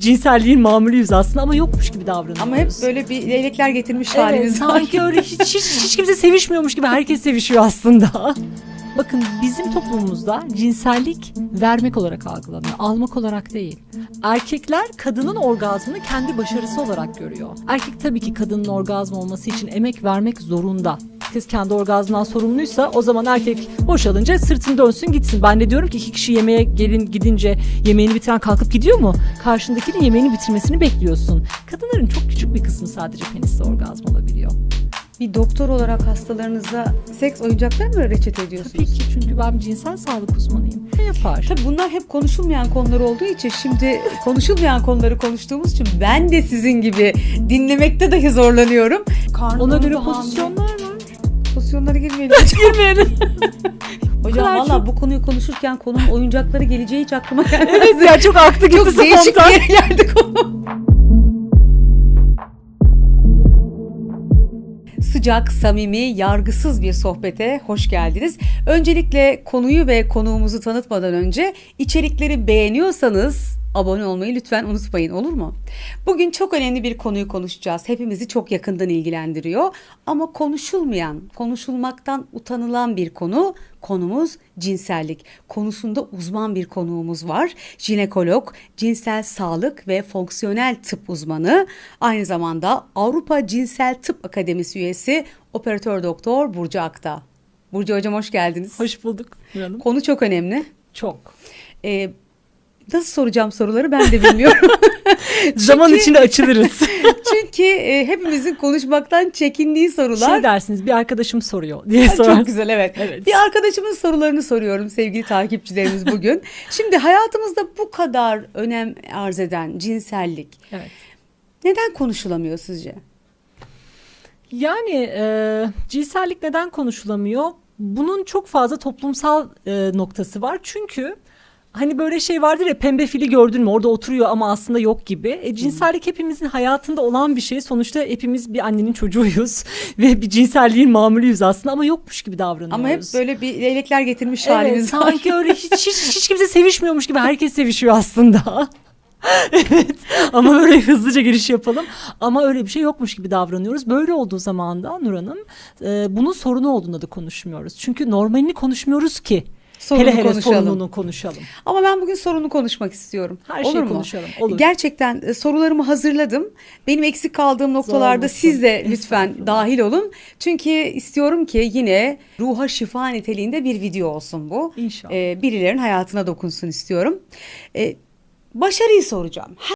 cinselliğin mamulüyüz aslında ama yokmuş gibi davranıyoruz. Ama hep böyle bir leylekler getirmiş Evet, halimiz var. sanki öyle hiç, hiç, hiç kimse sevişmiyormuş gibi herkes sevişiyor aslında. Bakın bizim toplumumuzda cinsellik vermek olarak algılanıyor, almak olarak değil. Erkekler kadının orgazmını kendi başarısı olarak görüyor. Erkek tabii ki kadının orgazm olması için emek vermek zorunda. Kız kendi orgazmından sorumluysa o zaman erkek boşalınca sırtını dönsün gitsin. Ben de diyorum ki iki kişi yemeğe gelin gidince yemeğini bitiren kalkıp gidiyor mu? Karşındakinin yemeğini bitirmesini bekliyorsun. Kadınların çok küçük bir kısmı sadece penisle orgazm olabiliyor. Bir doktor olarak hastalarınıza seks oyuncakları mı reçete ediyorsunuz? Tabii ki çünkü ben cinsel sağlık uzmanıyım. Ne yapar? Tabii bunlar hep konuşulmayan konular olduğu için şimdi konuşulmayan konuları konuştuğumuz için ben de sizin gibi dinlemekte dahi zorlanıyorum. Karnım Ona göre pozisyonlar. Pozisyonlara girmeyelim. Girmeyelim. Hocam kadar valla çok- bu konuyu konuşurken konunun oyuncakları geleceği hiç aklıma gelmedi. evet ya çok aktı gitti Çok değişik bir yere geldi konu. Sıcak, samimi, yargısız bir sohbete hoş geldiniz. Öncelikle konuyu ve konuğumuzu tanıtmadan önce içerikleri beğeniyorsanız abone olmayı lütfen unutmayın olur mu? Bugün çok önemli bir konuyu konuşacağız. Hepimizi çok yakından ilgilendiriyor ama konuşulmayan, konuşulmaktan utanılan bir konu. Konumuz cinsellik. Konusunda uzman bir konuğumuz var. Jinekolog, cinsel sağlık ve fonksiyonel tıp uzmanı. Aynı zamanda Avrupa Cinsel Tıp Akademisi üyesi operatör doktor Burcu Akta. Burcu hocam hoş geldiniz. Hoş bulduk. Hanım. Konu çok önemli. Çok. Ee, nasıl soracağım soruları ben de bilmiyorum. Zaman Çünkü- içinde açılırız. Çünkü e, hepimizin konuşmaktan çekindiği sorular. şey dersiniz bir arkadaşım soruyor diye sorar. Çok güzel evet. Evet. Bir arkadaşımın sorularını soruyorum sevgili takipçilerimiz bugün. Şimdi hayatımızda bu kadar önem arz eden cinsellik Evet. neden konuşulamıyor sizce? Yani e, cinsellik neden konuşulamıyor? Bunun çok fazla toplumsal e, noktası var. Çünkü hani böyle şey vardır ya pembe fili gördün mü orada oturuyor ama aslında yok gibi. E, cinsellik hepimizin hayatında olan bir şey. Sonuçta hepimiz bir annenin çocuğuyuz ve bir cinselliğin mamulüyüz aslında ama yokmuş gibi davranıyoruz. Ama hep böyle bir leylekler getirmiş Evet, halimiz var. sanki öyle hiç, hiç, hiç kimse sevişmiyormuş gibi herkes sevişiyor aslında. evet ama böyle hızlıca giriş yapalım. Ama öyle bir şey yokmuş gibi davranıyoruz. Böyle olduğu zaman da Nur Hanım e, bunun sorunu olduğunda da konuşmuyoruz. Çünkü normalini konuşmuyoruz ki. Sorunu hele hele konuşalım. sorununu konuşalım. Ama ben bugün sorunu konuşmak istiyorum. Her Olur şeyi mu? konuşalım, olur. Gerçekten e, sorularımı hazırladım. Benim eksik kaldığım noktalarda siz de lütfen Estağfurullah. dahil olun. Çünkü istiyorum ki yine ruha şifa niteliğinde bir video olsun bu. İnşallah. E, birilerin hayatına dokunsun istiyorum. E, başarıyı soracağım.